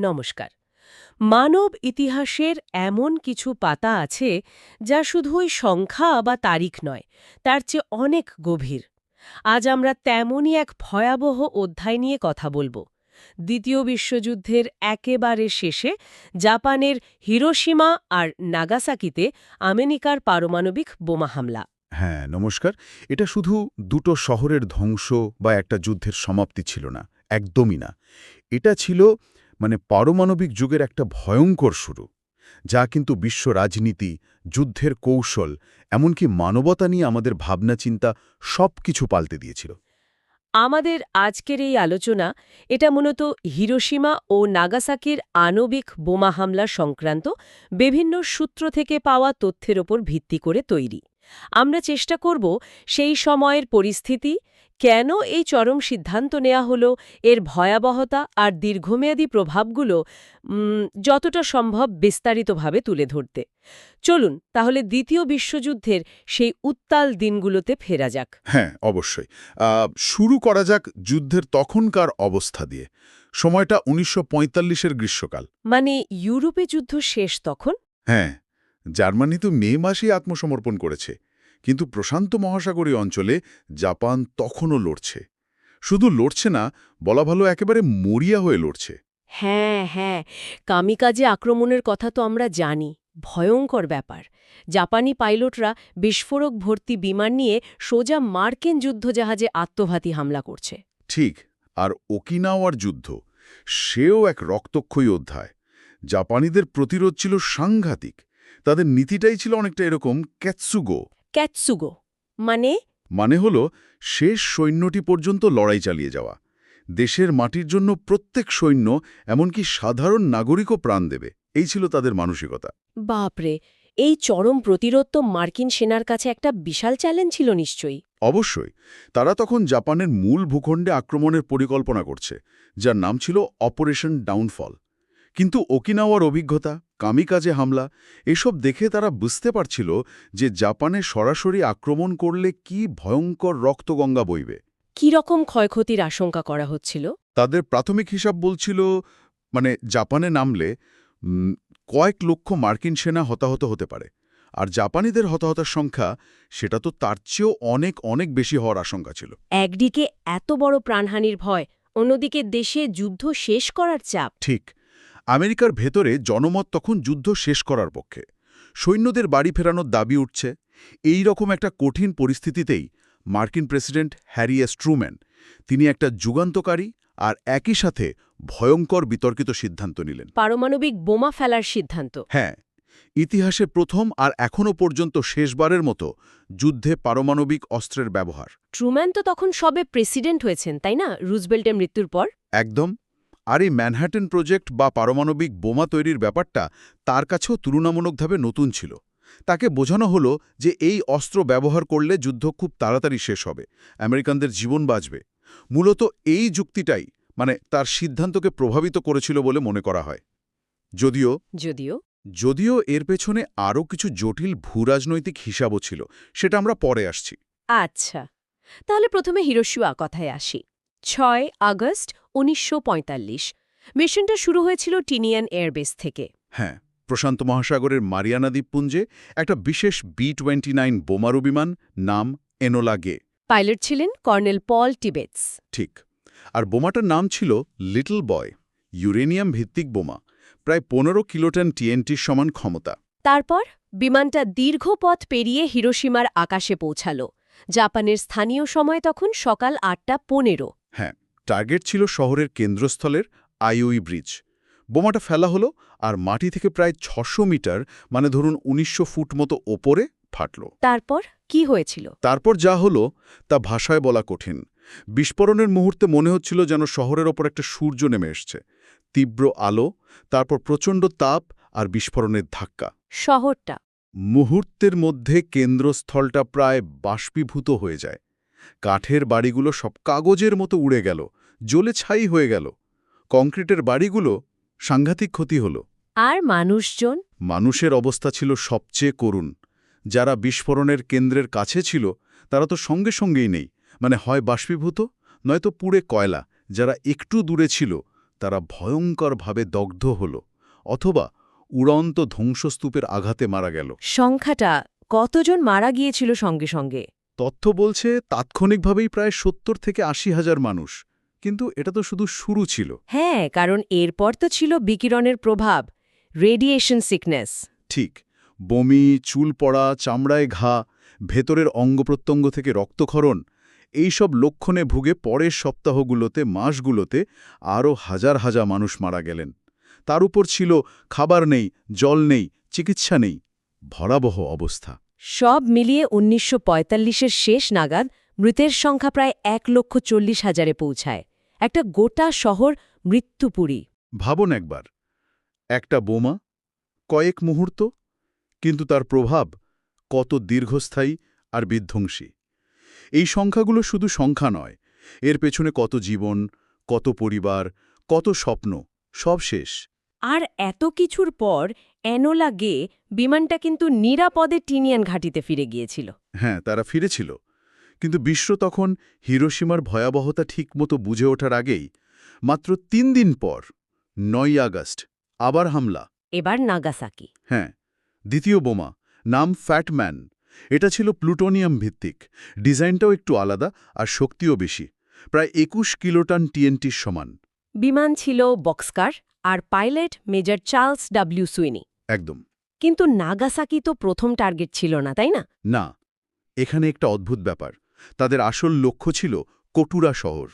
নমস্কার। মানব ইতিহাসের এমন কিছু পাতা আছে যা শুধুই সংখ্যা বা তারিখ নয়, তার চেয়ে অনেক গভীর। আজ আমরা তেমনই এক ভয়াবহ অধ্যায় নিয়ে কথা বলব। দ্বিতীয় বিশ্বযুদ্ধের একেবারে শেষে জাপানের হিরোশিমা আর নাগাসাকিতে আমেরিকার পারমাণবিক বোমা হামলা। হ্যাঁ নমস্কার। এটা শুধু দুটো শহরের ধ্বংস বা একটা যুদ্ধের সমাপ্তি ছিল না, একদমই না। এটা ছিল মানে পারমাণবিক যুগের একটা ভয়ঙ্কর শুরু, যা কিন্তু বিশ্ব রাজনীতি, যুদ্ধের কৌশল, এমনকি মানবতা নিয়ে আমাদের ভাবনা চিন্তা সব কিছু পাল্টে দিয়েছিল। আমাদের আজকের এই আলোচনা, এটা মূলত হিরোশিমা ও নাগাসাকির আণবিক বোমা হামলা সংক্রান্ত বিভিন্ন সূত্র থেকে পাওয়া তথ্যের ওপর ভিত্তি করে তৈরি। আমরা চেষ্টা করব সেই সময়ের পরিস্থিতি কেন এই চরম সিদ্ধান্ত নেওয়া হলো এর ভয়াবহতা আর দীর্ঘমেয়াদী প্রভাবগুলো যতটা সম্ভব বিস্তারিতভাবে তুলে ধরতে। চলুন তাহলে দ্বিতীয় বিশ্বযুদ্ধের সেই উত্তাল দিনগুলোতে ফেরা যাক। হ্যাঁ অবশ্যই। শুরু করা যাক যুদ্ধের তখনকার অবস্থা দিয়ে। সময়টা উনিশশো এর গ্রীষ্মকাল। মানে ইউরোপে যুদ্ধ শেষ তখন? হ্যাঁ জার্মানি তো মে মাসেই আত্মসমর্পণ করেছে। কিন্তু প্রশান্ত মহাসাগরীয় অঞ্চলে জাপান তখনও লড়ছে। শুধু লড়ছে না বলা ভালো একেবারে মরিয়া হয়ে লড়ছে। হ্যাঁ হ্যাঁ কামিকাজে আক্রমণের কথা তো আমরা জানি ভয়ঙ্কর ব্যাপার। জাপানি পাইলটরা বিস্ফোরক ভর্তি বিমান নিয়ে সোজা মার্কিন যুদ্ধজাহাজে আত্মঘাতী হামলা করছে। ঠিক আর ওকিনাওয়ার যুদ্ধ সেও এক রক্তক্ষয়ী অধ্যায়। জাপানিদের প্রতিরোধ ছিল সাংঘাতিক তাদের নীতিটাই ছিল অনেকটা এরকম ক্যাৎসুগো। ক্যাটসুগো মানে মানে হল শেষ সৈন্যটি পর্যন্ত লড়াই চালিয়ে যাওয়া। দেশের মাটির জন্য প্রত্যেক সৈন্য এমনকি সাধারণ নাগরিকও প্রাণ দেবে। এই ছিল তাদের মানসিকতা। বাপরে এই চরম প্রতিরোধ তো মার্কিন সেনার কাছে একটা বিশাল চ্যালেঞ্জ ছিল নিশ্চয়ই। অবশ্যই তারা তখন জাপানের মূল ভূখণ্ডে আক্রমণের পরিকল্পনা করছে যার নাম ছিল অপারেশন ডাউনফল। কিন্তু ওকিনাওয়ার অভিজ্ঞতা? কামিকাজে হামলা এসব দেখে তারা বুঝতে পারছিল যে জাপানে সরাসরি আক্রমণ করলে কি ভয়ঙ্কর রক্তগঙ্গা বইবে। কি রকম ক্ষয়ক্ষতির আশঙ্কা করা হচ্ছিল? তাদের প্রাথমিক হিসাব বলছিল মানে জাপানে নামলে কয়েক লক্ষ মার্কিন সেনা হতাহত হতে পারে। আর জাপানিদের হতাহতার সংখ্যা সেটা তো তার চেয়েও অনেক অনেক বেশি হওয়ার আশঙ্কা ছিল। একদিকে এত বড় প্রাণহানির ভয় অন্যদিকে দেশে যুদ্ধ শেষ করার চাপ। ঠিক আমেরিকার ভেতরে জনমত তখন যুদ্ধ শেষ করার পক্ষে। সৈন্যদের বাড়ি ফেরানোর দাবি উঠছে। এই রকম একটা কঠিন পরিস্থিতিতেই মার্কিন প্রেসিডেন্ট হ্যারি এস ট্রুম্যান তিনি একটা যুগান্তকারী আর একই সাথে ভয়ঙ্কর বিতর্কিত সিদ্ধান্ত নিলেন। পারমাণবিক বোমা ফেলার সিদ্ধান্ত। হ্যাঁ ইতিহাসে প্রথম আর এখনও পর্যন্ত শেষবারের মতো যুদ্ধে পারমাণবিক অস্ত্রের ব্যবহার। ট্রুম্যান তো তখন সবে প্রেসিডেন্ট হয়েছেন তাই না? রুজবেল্টের মৃত্যুর পর? একদম। আর এই ম্যানহাটন প্রজেক্ট বা পারমাণবিক বোমা তৈরির ব্যাপারটা তার কাছেও তুলনামূলকভাবে নতুন ছিল। তাকে বোঝানো হলো যে এই অস্ত্র ব্যবহার করলে যুদ্ধ খুব তাড়াতাড়ি শেষ হবে আমেরিকানদের জীবন বাঁচবে। মূলত এই যুক্তিটাই মানে তার সিদ্ধান্তকে প্রভাবিত করেছিল বলে মনে করা হয়। যদিও যদিও যদিও এর পেছনে আরও কিছু জটিল ভূরাজনৈতিক হিসাবও ছিল সেটা আমরা পরে আসছি। আচ্ছা তাহলে প্রথমে হিরোশিয়া কথায় আসি। ছয় আগস্ট উনিশশো পঁয়তাল্লিশ। মিশনটা শুরু হয়েছিল টিনিয়ান এয়ারবেস থেকে। হ্যাঁ প্রশান্ত মহাসাগরের মারিয়ানা দ্বীপপুঞ্জে একটা বিশেষ বি টোয়েন্টি নাইন বোমারু বিমান নাম এনোলা গে। পাইলট ছিলেন কর্নেল পল টিবেটস। ঠিক। আর বোমাটার নাম ছিল লিটল বয় ইউরেনিয়াম ভিত্তিক বোমা প্রায় পনেরো কিলোটন টিএনটির সমান ক্ষমতা। তারপর বিমানটা দীর্ঘ পথ পেরিয়ে হিরোশিমার আকাশে পৌঁছাল। জাপানের স্থানীয় সময় তখন সকাল আটটা পনেরো। হ্যাঁ টার্গেট ছিল শহরের কেন্দ্রস্থলের আইওই ব্রিজ। বোমাটা ফেলা হলো আর মাটি থেকে প্রায় ছশো মিটার মানে ধরুন উনিশশো ফুট মতো ওপরে ফাটল। তারপর কি হয়েছিল? তারপর যা হলো তা ভাষায় বলা কঠিন। বিস্ফোরণের মুহূর্তে মনে হচ্ছিল যেন শহরের ওপর একটা সূর্য নেমে এসছে। তীব্র আলো তারপর প্রচণ্ড তাপ আর বিস্ফোরণের ধাক্কা। শহরটা। মুহূর্তের মধ্যে কেন্দ্রস্থলটা প্রায় বাষ্পীভূত হয়ে যায়। কাঠের বাড়িগুলো সব কাগজের মতো উড়ে গেল। জ্বলে ছাই হয়ে গেল। কংক্রিটের বাড়িগুলো সাংঘাতিক ক্ষতি হল। আর মানুষজন? মানুষের অবস্থা ছিল সবচেয়ে করুণ। যারা বিস্ফোরণের কেন্দ্রের কাছে ছিল তারা তো সঙ্গে সঙ্গেই নেই। মানে হয় বাষ্পীভূত নয়তো পুড়ে কয়লা। যারা একটু দূরে ছিল তারা ভয়ঙ্করভাবে দগ্ধ হল। অথবা উড়ন্ত ধ্বংসস্তূপের আঘাতে মারা গেল। সংখ্যাটা কতজন মারা গিয়েছিল সঙ্গে সঙ্গে? তথ্য বলছে তাৎক্ষণিকভাবেই প্রায় সত্তর থেকে আশি হাজার মানুষ। কিন্তু এটা তো শুধু শুরু ছিল। হ্যাঁ কারণ এরপর তো ছিল বিকিরণের প্রভাব রেডিয়েশন সিকনেস ঠিক বমি চুল পড়া চামড়ায় ঘা ভেতরের অঙ্গপ্রত্যঙ্গ থেকে রক্তক্ষরণ এইসব লক্ষণে ভুগে পরের সপ্তাহগুলোতে মাসগুলোতে আরও হাজার হাজার মানুষ মারা গেলেন। তার উপর ছিল খাবার নেই জল নেই চিকিৎসা নেই ভরাবহ অবস্থা। সব মিলিয়ে উনিশশো পঁয়তাল্লিশের শেষ নাগাদ মৃতের সংখ্যা প্রায় এক লক্ষ চল্লিশ হাজারে পৌঁছায়। একটা গোটা শহর মৃত্যুপুরী। ভাবন একবার একটা বোমা কয়েক মুহূর্ত কিন্তু তার প্রভাব কত দীর্ঘস্থায়ী আর বিধ্বংসী। এই সংখ্যাগুলো শুধু সংখ্যা নয় এর পেছনে কত জীবন কত পরিবার কত স্বপ্ন সব শেষ। আর এত কিছুর পর অ্যানোলা গে বিমানটা কিন্তু নিরাপদে টিনিয়ান ঘাটিতে ফিরে গিয়েছিল। হ্যাঁ তারা ফিরেছিল। কিন্তু বিশ্ব তখন হিরোসীমার ভয়াবহতা ঠিকমতো বুঝে ওঠার আগেই মাত্র তিন দিন পর নয় আগস্ট আবার হামলা। এবার নাগাসাকি। হ্যাঁ দ্বিতীয় বোমা নাম ফ্যাটম্যান এটা ছিল প্লুটোনিয়াম ভিত্তিক ডিজাইনটাও একটু আলাদা আর শক্তিও বেশি প্রায় একুশ কিলোটন টিএনটির সমান। বিমান ছিল বক্সকার আর pilot major Charles W Sweeney. একদম। কিন্তু নাগাসাকি তো প্রথম টার্গেট ছিল না তাই না? না এখানে একটা অদ্ভুত ব্যাপার। তাদের আসল লক্ষ্য ছিল কটুরা শহর।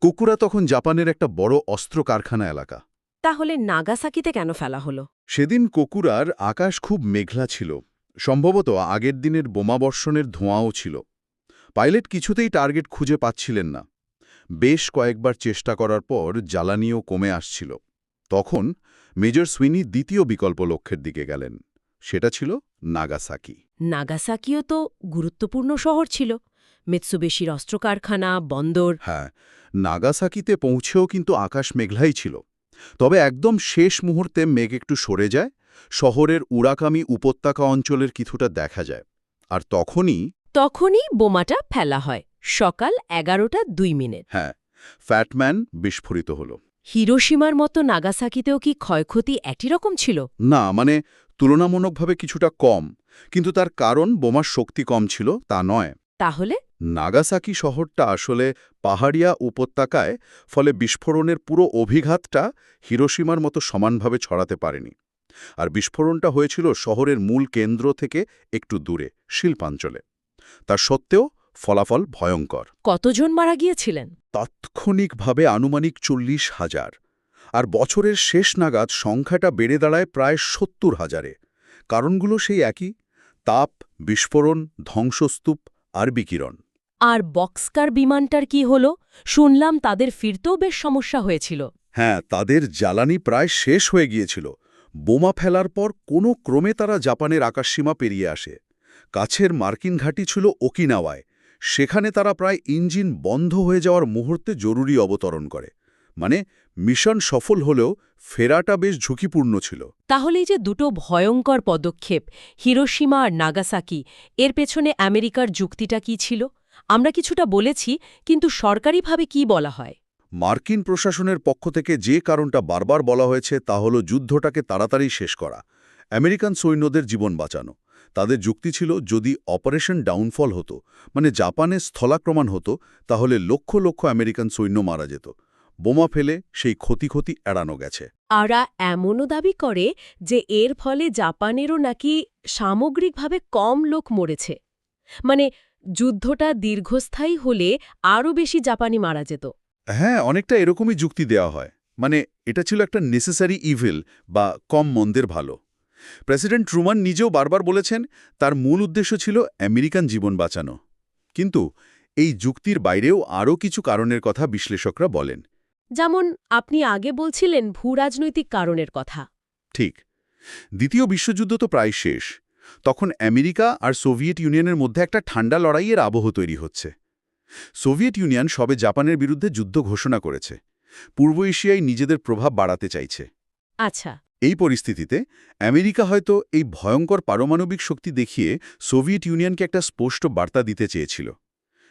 কুকুরা তখন জাপানের একটা বড় অস্ত্র কারখানা এলাকা। তাহলে নাগাসাকিতে কেন ফেলা হলো? সেদিন কোকুরার আকাশ খুব মেঘলা ছিল। সম্ভবত আগের দিনের বোমাবর্ষণের ধোঁয়াও ছিল। পাইলট কিছুতেই টার্গেট খুঁজে পাচ্ছিলেন না। বেশ কয়েকবার চেষ্টা করার পর জ্বালানিও কমে আসছিল। তখন মেজর সুইনি দ্বিতীয় বিকল্প লক্ষ্যের দিকে গেলেন। সেটা ছিল নাগাসাকি। নাগাসাকিও তো গুরুত্বপূর্ণ শহর ছিল। মিৎসুবেশির অস্ত্র কারখানা বন্দর। হ্যাঁ নাগাসাকিতে পৌঁছেও কিন্তু আকাশ মেঘলাই ছিল। তবে একদম শেষ মুহূর্তে মেঘ একটু সরে যায় শহরের উড়াকামি উপত্যকা অঞ্চলের কিছুটা দেখা যায়। আর তখনই তখনই বোমাটা ফেলা হয় সকাল এগারোটা দুই মিনিট। হ্যাঁ ফ্যাটম্যান বিস্ফোরিত হল। হিরোসীমার মতো নাগাসাকিতেও কি ক্ষয়ক্ষতি একই রকম ছিল? না মানে তুলনামূলকভাবে কিছুটা কম কিন্তু তার কারণ বোমার শক্তি কম ছিল তা নয়। তাহলে? নাগাসাকি শহরটা আসলে পাহাড়িয়া উপত্যকায় ফলে বিস্ফোরণের পুরো অভিঘাতটা হিরোসীমার মতো সমানভাবে ছড়াতে পারেনি। আর বিস্ফোরণটা হয়েছিল শহরের মূল কেন্দ্র থেকে একটু দূরে শিল্পাঞ্চলে। তা সত্ত্বেও ফলাফল ভয়ঙ্কর। কতজন মারা গিয়েছিলেন? তাৎক্ষণিকভাবে আনুমানিক চল্লিশ হাজার। আর বছরের শেষ নাগাদ সংখ্যাটা বেড়ে দাঁড়ায় প্রায় সত্তর হাজারে। কারণগুলো সেই একই। তাপ বিস্ফোরণ ধ্বংসস্তূপ আর বিকিরণ। আর বক্সকার বিমানটার কি হলো? শুনলাম তাদের ফিরতেও বেশ সমস্যা হয়েছিল। হ্যাঁ তাদের জ্বালানি প্রায় শেষ হয়ে গিয়েছিল। বোমা ফেলার পর কোনো ক্রমে তারা জাপানের আকাশসীমা পেরিয়ে আসে। কাছের মার্কিন ঘাঁটি ছিল ওকিনাওয়ায়। সেখানে তারা প্রায় ইঞ্জিন বন্ধ হয়ে যাওয়ার মুহূর্তে জরুরি অবতরণ করে। মানে মিশন সফল হলেও ফেরাটা বেশ ঝুঁকিপূর্ণ ছিল। তাহলে যে দুটো ভয়ঙ্কর পদক্ষেপ হিরোসীমা আর নাগাসাকি এর পেছনে আমেরিকার যুক্তিটা কি ছিল? আমরা কিছুটা বলেছি কিন্তু সরকারিভাবে কি বলা হয়? মার্কিন প্রশাসনের পক্ষ থেকে যে কারণটা বারবার বলা হয়েছে তা হল যুদ্ধটাকে তাড়াতাড়ি শেষ করা আমেরিকান সৈন্যদের জীবন বাঁচানো। তাদের যুক্তি ছিল যদি অপারেশন ডাউনফল হতো মানে জাপানে স্থলাক্রমণ হতো তাহলে লক্ষ লক্ষ আমেরিকান সৈন্য মারা যেত। বোমা ফেলে সেই ক্ষতি ক্ষতি এড়ানো গেছে। আরা এমনও দাবি করে যে এর ফলে জাপানেরও নাকি সামগ্রিকভাবে কম লোক মরেছে। মানে যুদ্ধটা দীর্ঘস্থায়ী হলে আরও বেশি জাপানি মারা যেত। হ্যাঁ অনেকটা এরকমই যুক্তি দেওয়া হয়। মানে এটা ছিল একটা নেসেসারি ইভিল বা কম মন্দের ভালো। প্রেসিডেন্ট ট্রুমান নিজেও বারবার বলেছেন তার মূল উদ্দেশ্য ছিল আমেরিকান জীবন বাঁচানো। কিন্তু এই যুক্তির বাইরেও আরও কিছু কারণের কথা বিশ্লেষকরা বলেন। যেমন আপনি আগে বলছিলেন ভূরাজনৈতিক কারণের কথা। ঠিক। দ্বিতীয় বিশ্বযুদ্ধ তো প্রায় শেষ। তখন আমেরিকা আর সোভিয়েত ইউনিয়নের মধ্যে একটা ঠান্ডা লড়াইয়ের আবহ তৈরি হচ্ছে। সোভিয়েত ইউনিয়ন সবে জাপানের বিরুদ্ধে যুদ্ধ ঘোষণা করেছে। পূর্ব এশিয়ায় নিজেদের প্রভাব বাড়াতে চাইছে। আচ্ছা। এই পরিস্থিতিতে আমেরিকা হয়তো এই ভয়ঙ্কর পারমাণবিক শক্তি দেখিয়ে সোভিয়েত ইউনিয়নকে একটা স্পষ্ট বার্তা দিতে চেয়েছিল।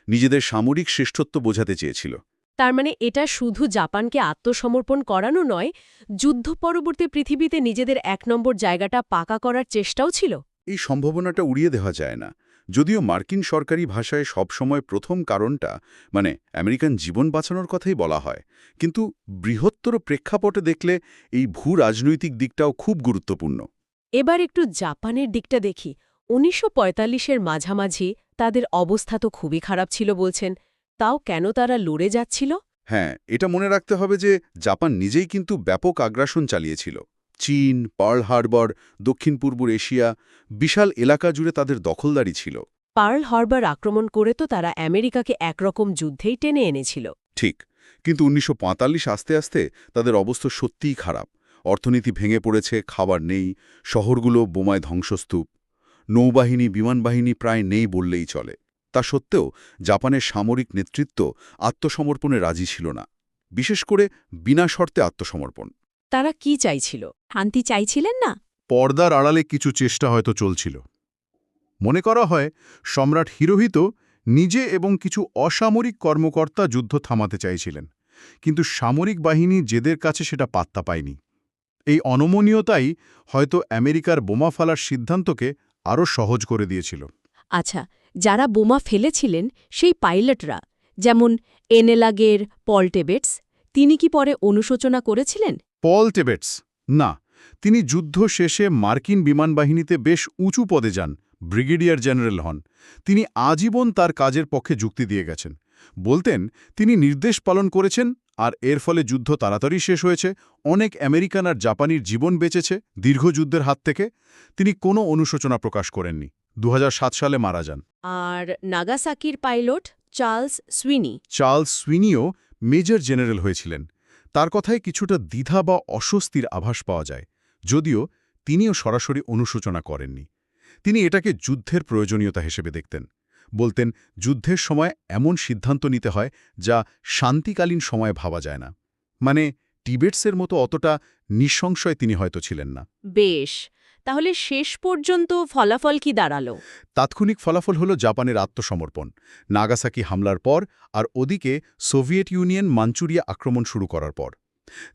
নিজেদের সামরিক শ্রেষ্ঠত্ব বোঝাতে চেয়েছিল। তার মানে এটা শুধু জাপানকে আত্মসমর্পণ করানো নয় যুদ্ধ পরবর্তী পৃথিবীতে নিজেদের এক নম্বর জায়গাটা পাকা করার চেষ্টাও ছিল। এই সম্ভাবনাটা উড়িয়ে দেওয়া যায় না। যদিও মার্কিন সরকারি ভাষায় সবসময় প্রথম কারণটা মানে আমেরিকান জীবন বাঁচানোর কথাই বলা হয়। কিন্তু বৃহত্তর প্রেক্ষাপটে দেখলে এই ভূ রাজনৈতিক দিকটাও খুব গুরুত্বপূর্ণ। এবার একটু জাপানের দিকটা দেখি। উনিশশো এর মাঝামাঝি তাদের অবস্থা তো খুবই খারাপ ছিল বলছেন। তাও কেন তারা লড়ে যাচ্ছিল? হ্যাঁ এটা মনে রাখতে হবে যে জাপান নিজেই কিন্তু ব্যাপক আগ্রাসন চালিয়েছিল। চীন পার্ল হারবার দক্ষিণ পূর্ব এশিয়া বিশাল এলাকা জুড়ে তাদের দখলদারি ছিল। পার্ল হারবার আক্রমণ করে তো তারা আমেরিকাকে একরকম যুদ্ধেই টেনে এনেছিল। ঠিক কিন্তু উনিশশো আস্তে আস্তে তাদের অবস্থা সত্যিই খারাপ। অর্থনীতি ভেঙে পড়েছে খাবার নেই শহরগুলো বোমায় ধ্বংসস্তূপ। নৌবাহিনী বিমানবাহিনী প্রায় নেই বললেই চলে। তা সত্ত্বেও জাপানের সামরিক নেতৃত্ব আত্মসমর্পণে রাজি ছিল না বিশেষ করে বিনা শর্তে আত্মসমর্পণ। তারা কি চাইছিল? শান্তি চাইছিলেন না? পর্দার আড়ালে কিছু চেষ্টা হয়তো চলছিল। মনে করা হয় সম্রাট হিরোহিত নিজে এবং কিছু অসামরিক কর্মকর্তা যুদ্ধ থামাতে চাইছিলেন কিন্তু সামরিক বাহিনী যেদের কাছে সেটা পাত্তা পায়নি। এই অনমনীয়তাই হয়তো আমেরিকার বোমা ফালার সিদ্ধান্তকে আরও সহজ করে দিয়েছিল। আচ্ছা যারা বোমা ফেলেছিলেন সেই পাইলটরা, যেমন এনেলাগের পল টেবেটস, তিনি কি পরে অনুশোচনা করেছিলেন? পল টেবেটস? না, তিনি যুদ্ধ শেষে মার্কিন বিমানবাহিনীতে বেশ উঁচু পদে যান, ব্রিগেডিয়ার জেনারেল হন। তিনি আজীবন তার কাজের পক্ষে যুক্তি দিয়ে গেছেন। বলতেন, তিনি নির্দেশ পালন করেছেন, আর এর ফলে যুদ্ধ তাড়াতাড়ি শেষ হয়েছে, অনেক আমেরিকান আর জাপানির জীবন বেঁচেছে দীর্ঘ যুদ্ধের হাত থেকে। তিনি কোনো অনুশোচনা প্রকাশ করেননি। দু হাজার সাত সালে মারা যান। আর নাগাসাকির পাইলট চার্লস সুইনি। চার্লস সুইনিও মেজর জেনারেল হয়েছিলেন। তার কথায় কিছুটা দ্বিধা বা অস্বস্তির আভাস পাওয়া যায় যদিও তিনিও সরাসরি অনুশোচনা করেননি। তিনি এটাকে যুদ্ধের প্রয়োজনীয়তা হিসেবে দেখতেন। বলতেন যুদ্ধের সময় এমন সিদ্ধান্ত নিতে হয় যা শান্তিকালীন সময়ে ভাবা যায় না। মানে টিবেটসের মতো অতটা নিঃসংশয় তিনি হয়তো ছিলেন না। বেশ। তাহলে শেষ পর্যন্ত ফলাফল কি দাঁড়াল? তাৎক্ষণিক ফলাফল হল জাপানের আত্মসমর্পণ, নাগাসাকি হামলার পর আর ওদিকে সোভিয়েত ইউনিয়ন মাঞ্চুরিয়া আক্রমণ শুরু করার পর।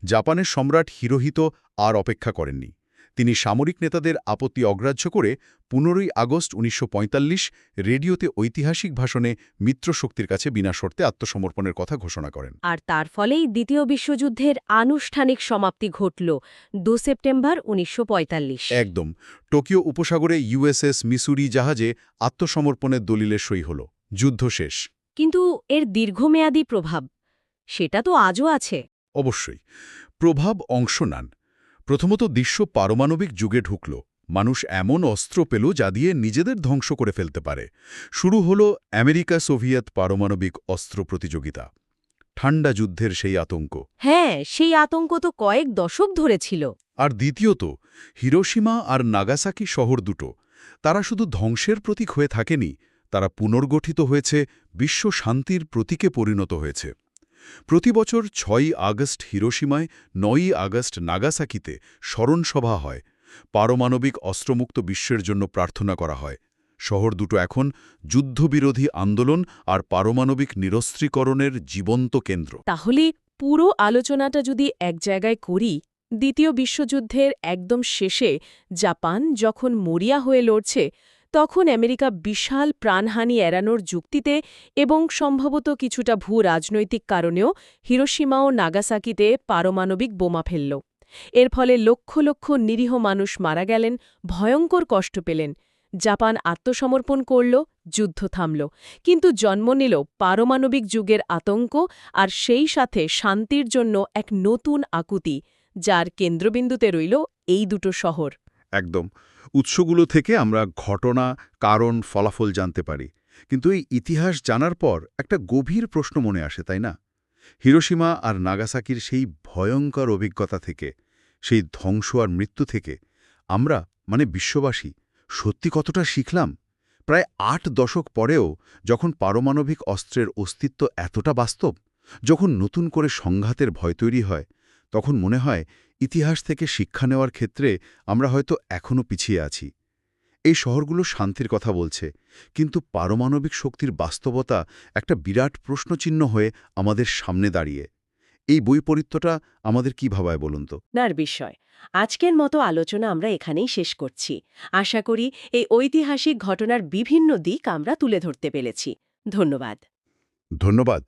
জাপানের সম্রাট হিরোহিত আর অপেক্ষা করেননি। তিনি সামরিক নেতাদের আপত্তি অগ্রাহ্য করে পনেরোই আগস্ট উনিশশো পঁয়তাল্লিশ রেডিওতে ঐতিহাসিক ভাষণে মিত্রশক্তির কাছে বিনা শর্তে আত্মসমর্পণের কথা ঘোষণা করেন। আর তার ফলেই দ্বিতীয় বিশ্বযুদ্ধের আনুষ্ঠানিক সমাপ্তি ঘটল দু সেপ্টেম্বর উনিশশো পঁয়তাল্লিশ। একদম। টোকিও উপসাগরে ইউএসএস মিসুরি জাহাজে আত্মসমর্পণের দলিলে সই হল। যুদ্ধ শেষ। কিন্তু এর দীর্ঘমেয়াদী প্রভাব সেটা তো আজও আছে। অবশ্যই। প্রভাব অংশ নেন। প্রথমত দৃশ্য পারমাণবিক যুগে ঢুকল। মানুষ এমন অস্ত্র পেল যা দিয়ে নিজেদের ধ্বংস করে ফেলতে পারে। শুরু হল আমেরিকা সোভিয়েত পারমাণবিক অস্ত্র প্রতিযোগিতা। ঠান্ডা যুদ্ধের সেই আতঙ্ক। হ্যাঁ সেই আতঙ্ক তো কয়েক দশক ধরে ছিল। আর দ্বিতীয়ত হিরোসীমা আর নাগাসাকি শহর দুটো। তারা শুধু ধ্বংসের প্রতীক হয়ে থাকেনি তারা পুনর্গঠিত হয়েছে বিশ্ব শান্তির প্রতীকে পরিণত হয়েছে। প্রতি বছর ছয়ই আগস্ট হিরোসীমায় নয়ই আগস্ট নাগাসাকিতে স্মরণসভা হয়। পারমাণবিক অস্ত্রমুক্ত বিশ্বের জন্য প্রার্থনা করা হয়। শহর দুটো এখন যুদ্ধবিরোধী আন্দোলন আর পারমাণবিক নিরস্ত্রীকরণের জীবন্ত কেন্দ্র। তাহলে পুরো আলোচনাটা যদি এক জায়গায় করি, দ্বিতীয় বিশ্বযুদ্ধের একদম শেষে জাপান যখন মরিয়া হয়ে লড়ছে তখন আমেরিকা বিশাল প্রাণহানি এড়ানোর যুক্তিতে এবং সম্ভবত কিছুটা ভূ রাজনৈতিক কারণেও হিরোসীমা ও নাগাসাকিতে পারমাণবিক বোমা ফেলল। এর ফলে লক্ষ লক্ষ নিরীহ মানুষ মারা গেলেন, ভয়ঙ্কর কষ্ট পেলেন। জাপান আত্মসমর্পণ করল, যুদ্ধ থামল। কিন্তু জন্ম নিল পারমাণবিক যুগের আতঙ্ক আর সেই সাথে শান্তির জন্য এক নতুন আকুতি, যার কেন্দ্রবিন্দুতে রইল এই দুটো শহর। একদম। উৎসগুলো থেকে আমরা ঘটনা, কারণ, ফলাফল জানতে পারি। কিন্তু এই ইতিহাস জানার পর একটা গভীর প্রশ্ন মনে আসে, তাই না? হিরোসীমা আর নাগাসাকির সেই ভয়ঙ্কর অভিজ্ঞতা থেকে, সেই ধ্বংস আর মৃত্যু থেকে আমরা মানে বিশ্ববাসী, সত্যি কতটা শিখলাম? প্রায় আট দশক পরেও যখন পারমাণবিক অস্ত্রের অস্তিত্ব এতটা বাস্তব, যখন নতুন করে সংঘাতের ভয় তৈরি হয় তখন মনে হয় ইতিহাস থেকে শিক্ষা নেওয়ার ক্ষেত্রে আমরা হয়তো এখনও পিছিয়ে আছি। এই শহরগুলো শান্তির কথা বলছে কিন্তু পারমাণবিক শক্তির বাস্তবতা একটা বিরাট প্রশ্নচিহ্ন হয়ে আমাদের সামনে দাঁড়িয়ে। এই বৈপরীত্যটা আমাদের কি ভাবায় বলুন তো? নার বিষয় আজকের মতো আলোচনা আমরা এখানেই শেষ করছি। আশা করি এই ঐতিহাসিক ঘটনার বিভিন্ন দিক আমরা তুলে ধরতে পেরেছি। ধন্যবাদ। ধন্যবাদ।